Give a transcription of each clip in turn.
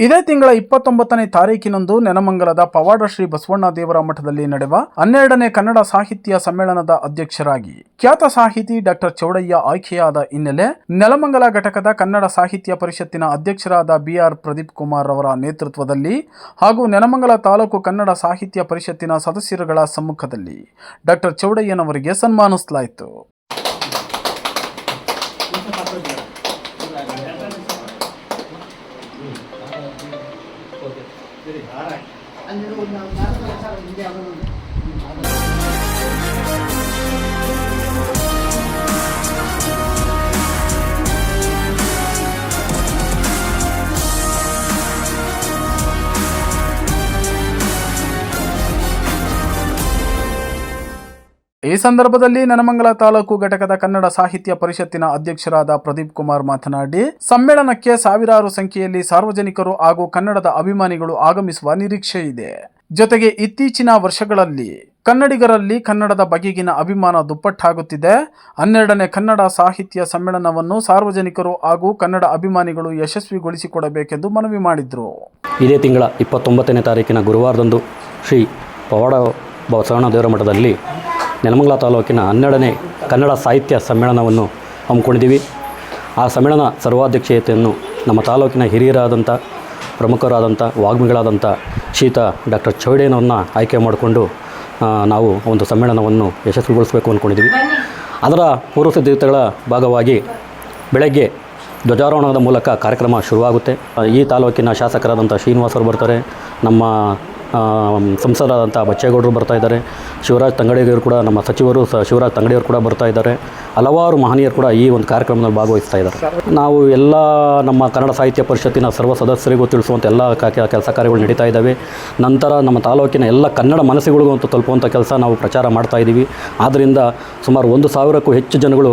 ಇದೇ ತಿಂಗಳ ಇಪ್ಪತ್ತೊಂಬತ್ತನೇ ತಾರೀಕಿನಂದು ನೆನಮಂಗಲದ ಪವಾಡ ಶ್ರೀ ಬಸವಣ್ಣ ದೇವರ ಮಠದಲ್ಲಿ ನಡೆವ ಹನ್ನೆರಡನೇ ಕನ್ನಡ ಸಾಹಿತ್ಯ ಸಮ್ಮೇಳನದ ಅಧ್ಯಕ್ಷರಾಗಿ ಖ್ಯಾತ ಸಾಹಿತಿ ಡಾಕ್ಟರ್ ಚೌಡಯ್ಯ ಆಯ್ಕೆಯಾದ ಹಿನ್ನೆಲೆ ನೆಲಮಂಗಲ ಘಟಕದ ಕನ್ನಡ ಸಾಹಿತ್ಯ ಪರಿಷತ್ತಿನ ಅಧ್ಯಕ್ಷರಾದ ಬಿಆರ್ ಪ್ರದೀಪ್ ಕುಮಾರ್ ಅವರ ನೇತೃತ್ವದಲ್ಲಿ ಹಾಗೂ ನೆನಮಂಗಲ ತಾಲೂಕು ಕನ್ನಡ ಸಾಹಿತ್ಯ ಪರಿಷತ್ತಿನ ಸದಸ್ಯರುಗಳ ಸಮ್ಮುಖದಲ್ಲಿ ಡಾಕ್ಟರ್ ಚೌಡಯ್ಯನವರಿಗೆ ಸನ್ಮಾನಿಸಲಾಯಿತು. அந்த ಈ ಸಂದರ್ಭದಲ್ಲಿ ನನಮಂಗಲ ತಾಲೂಕು ಘಟಕದ ಕನ್ನಡ ಸಾಹಿತ್ಯ ಪರಿಷತ್ತಿನ ಅಧ್ಯಕ್ಷರಾದ ಪ್ರದೀಪ್ ಕುಮಾರ್ ಮಾತನಾಡಿ, ಸಮ್ಮೇಳನಕ್ಕೆ ಸಾವಿರಾರು ಸಂಖ್ಯೆಯಲ್ಲಿ ಸಾರ್ವಜನಿಕರು ಹಾಗೂ ಕನ್ನಡದ ಅಭಿಮಾನಿಗಳು ಆಗಮಿಸುವ ನಿರೀಕ್ಷೆ ಇದೆ. ಜೊತೆಗೆ ಇತ್ತೀಚಿನ ವರ್ಷಗಳಲ್ಲಿ ಕನ್ನಡಿಗರಲ್ಲಿ ಕನ್ನಡದ ಬಗೆಗಿನ ಅಭಿಮಾನ ದುಪ್ಪಟ್ಟಾಗುತ್ತಿದೆ. ಹನ್ನೆರಡನೇ ಕನ್ನಡ ಸಾಹಿತ್ಯ ಸಮ್ಮೇಳನವನ್ನು ಸಾರ್ವಜನಿಕರು ಹಾಗೂ ಕನ್ನಡ ಅಭಿಮಾನಿಗಳು ಯಶಸ್ವಿಗೊಳಿಸಿಕೊಡಬೇಕೆಂದು ಮನವಿ ಮಾಡಿದರು. ಇದೇ ತಿಂಗಳ ಇಪ್ಪತ್ತೊಂಬತ್ತನೇ ತಾರೀಕಿನ ಗುರುವಾರದಂದು ಶ್ರೀ ಪವಾಡ ಬಸವಣ್ಣ ದೇವರ ಮಠದಲ್ಲಿ ನೆಲಮಂಗಲ ತಾಲೂಕಿನ ಹನ್ನೆರಡನೇ ಕನ್ನಡ ಸಾಹಿತ್ಯ ಸಮ್ಮೇಳನವನ್ನು ಹಮ್ಮಿಕೊಂಡಿದ್ದೀವಿ. ಆ ಸಮ್ಮೇಳನ ಸರ್ವಾಧ್ಯಕ್ಷತೆಯನ್ನು ನಮ್ಮ ತಾಲೂಕಿನ ಹಿರಿಯರಾದಂಥ, ಪ್ರಮುಖರಾದಂಥ, ವಾಗ್ಮಿಗಳಾದಂಥ ಶೀತ ಡಾಕ್ಟರ್ ಚೌಡೇನವನ್ನು ಆಯ್ಕೆ ಮಾಡಿಕೊಂಡು ನಾವು ಒಂದು ಸಮ್ಮೇಳನವನ್ನು ಯಶಸ್ವಿಗೊಳಿಸಬೇಕು ಅಂದ್ಕೊಂಡಿದ್ದೀವಿ. ಅದರ ಪೂರ್ವ ಸಿದ್ಧತೆಗಳ ಭಾಗವಾಗಿ ಬೆಳಗ್ಗೆ ಧ್ವಜಾರೋಹಣದ ಮೂಲಕ ಕಾರ್ಯಕ್ರಮ ಶುರುವಾಗುತ್ತೆ. ಈ ತಾಲೂಕಿನ ಶಾಸಕರಾದಂಥ ಶ್ರೀನಿವಾಸರು ಬರ್ತಾರೆ. ನಮ್ಮ ಸಂಸದರಾದಂಥ ಬಚ್ಚೇಗೌಡರು ಬರ್ತಾ ಇದ್ದಾರೆ. ಶಿವರಾಜ್ ತಂಗಡಿಯವರು ಕೂಡ, ನಮ್ಮ ಸಚಿವರು ಸ, ಶಿವರಾಜ್ ತಂಗಡಿಯವರು ಕೂಡ ಬರ್ತಾ ಇದ್ದಾರೆ. ಹಲವಾರು ಮಹನೀಯರು ಕೂಡ ಈ ಒಂದು ಕಾರ್ಯಕ್ರಮದಲ್ಲಿ ಭಾಗವಹಿಸ್ತಾ ಇದ್ದಾರೆ. ನಾವು ಎಲ್ಲ ನಮ್ಮ ಕನ್ನಡ ಸಾಹಿತ್ಯ ಪರಿಷತ್ತಿನ ಸರ್ವ ಸದಸ್ಯರಿಗೂ ತಿಳಿಸುವಂಥ ಎಲ್ಲ ಕೆಲಸ ಕಾರ್ಯಗಳು ನಡೀತಾ ಇದ್ದಾವೆ. ನಂತರ ನಮ್ಮ ತಾಲೂಕಿನ ಎಲ್ಲ ಕನ್ನಡ ಮನಸ್ಸುಗಳಿಗೂ ಅಂತೂ ತಲುಪುವಂಥ ಕೆಲಸ ನಾವು ಪ್ರಚಾರ ಮಾಡ್ತಾ ಇದ್ದೀವಿ. ಆದ್ದರಿಂದ ಸುಮಾರು ಒಂದು ಸಾವಿರಕ್ಕೂ ಹೆಚ್ಚು ಜನಗಳು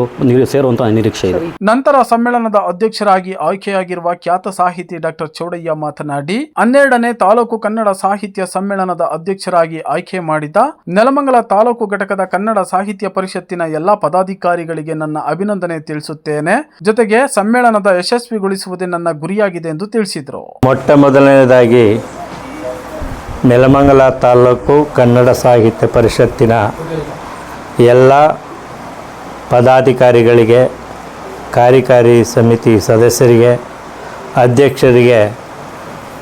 ಸೇರುವಂಥ ನಿರೀಕ್ಷೆ ಇದೆ. ನಂತರ ಸಮ್ಮೇಳನದ ಅಧ್ಯಕ್ಷರಾಗಿ ಆಯ್ಕೆಯಾಗಿರುವ ಖ್ಯಾತ ಸಾಹಿತಿ ಡಾಕ್ಟರ್ ಚೌಡಯ್ಯ ಮಾತನಾಡಿ, ಹನ್ನೆರಡನೇ ತಾಲೂಕು ಕನ್ನಡ ಸಾಹಿತ್ಯ ಸಮ್ಮೇಳನದ ಅಧ್ಯಕ್ಷರಾಗಿ ಆಯ್ಕೆ ಮಾಡಿದ ನೆಲಮಂಗಲ ತಾಲೂಕು ಘಟಕದ ಕನ್ನಡ ಸಾಹಿತ್ಯ ಪರಿಷತ್ತಿನ ಎಲ್ಲಾ ಪದಾಧಿಕಾರಿಗಳಿಗೆ ನನ್ನ ಅಭಿನಂದನೆ ತಿಳಿಸುತ್ತೇನೆ. ಜೊತೆಗೆ ಸಮ್ಮೇಳನದ ಯಶಸ್ವಿಗೊಳಿಸುವುದೇ ನನ್ನ ಗುರಿಯಾಗಿದೆ ಎಂದು ತಿಳಿಸಿದರು. ಮೊಟ್ಟ ಮೊದಲನೇದಾಗಿ ನೆಲಮಂಗಲ ತಾಲೂಕು ಕನ್ನಡ ಸಾಹಿತ್ಯ ಪರಿಷತ್ತಿನ ಎಲ್ಲ ಪದಾಧಿಕಾರಿಗಳಿಗೆ, ಕಾರ್ಯಕಾರಿ ಸಮಿತಿ ಸದಸ್ಯರಿಗೆ, ಅಧ್ಯಕ್ಷರಿಗೆ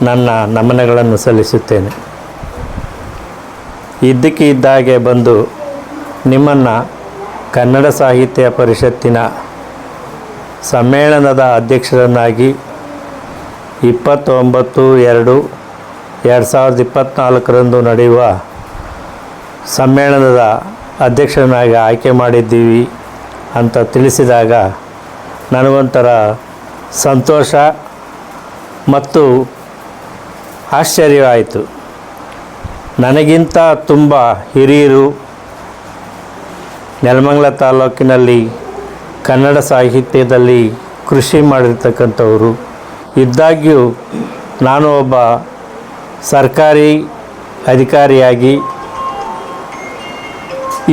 ನನ್ನ ನಮನಗಳನ್ನು ಸಲ್ಲಿಸುತ್ತೇನೆ. ಇದ್ದಕ್ಕೆ ಇದ್ದಾಗೆ ಬಂದು ನಿಮ್ಮನ್ನು ಕನ್ನಡ ಸಾಹಿತ್ಯ ಪರಿಷತ್ತಿನ ಸಮ್ಮೇಳನದ ಅಧ್ಯಕ್ಷರನ್ನಾಗಿ ಇಪ್ಪತ್ತೊಂಬತ್ತು ಎರಡು ಎರಡು ಸಾವಿರದ ಇಪ್ಪತ್ತ್ನಾಲ್ಕರಂದು ನಡೆಯುವ ಸಮ್ಮೇಳನದ ಅಧ್ಯಕ್ಷರನ್ನಾಗಿ ಆಯ್ಕೆ ಮಾಡಿದ್ದೀವಿ ಅಂತ ತಿಳಿಸಿದಾಗ ನನಗೊಂಥರ ಸಂತೋಷ ಮತ್ತು ಆಶ್ಚರ್ಯವಾಯಿತು. ನನಗಿಂತ ತುಂಬ ಹಿರಿಯರು ನೆಲಮಂಗಲ ತಾಲೂಕಿನಲ್ಲಿ ಕನ್ನಡ ಸಾಹಿತ್ಯದಲ್ಲಿ ಕೃಷಿ ಮಾಡಿರ್ತಕ್ಕಂಥವರು. ಇದ್ದಾಗ್ಯೂ ನಾನು ಒಬ್ಬ ಸರ್ಕಾರಿ ಅಧಿಕಾರಿಯಾಗಿ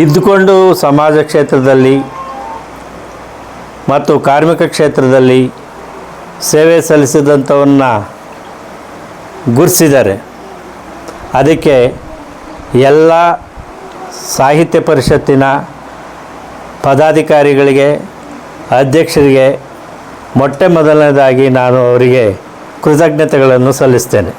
ಇದ್ದುಕೊಂಡು ಸಮಾಜ ಕ್ಷೇತ್ರದಲ್ಲಿ ಮತ್ತು ಕಾರ್ಮಿಕ ಕ್ಷೇತ್ರದಲ್ಲಿ ಸೇವೆ ಸಲ್ಲಿಸಿದಂಥವನ್ನು ಗುರುತಿಸಿದ್ದಾರೆ ಅದಕ್ಕೆ ಎಲ್ಲ ಸಾಹಿತ್ಯ ಪರಿಷತ್ತಿನ ಪದಾಧಿಕಾರಿಗಳಿಗೆ ಅಧ್ಯಕ್ಷರಿಗೆ ಮೊಟ್ಟ ಮೊದಲನೇದಾಗಿ ನಾನು ಅವರಿಗೆ ಕೃತಜ್ಞತೆಗಳನ್ನು ಸಲ್ಲಿಸ್ತೇನೆ.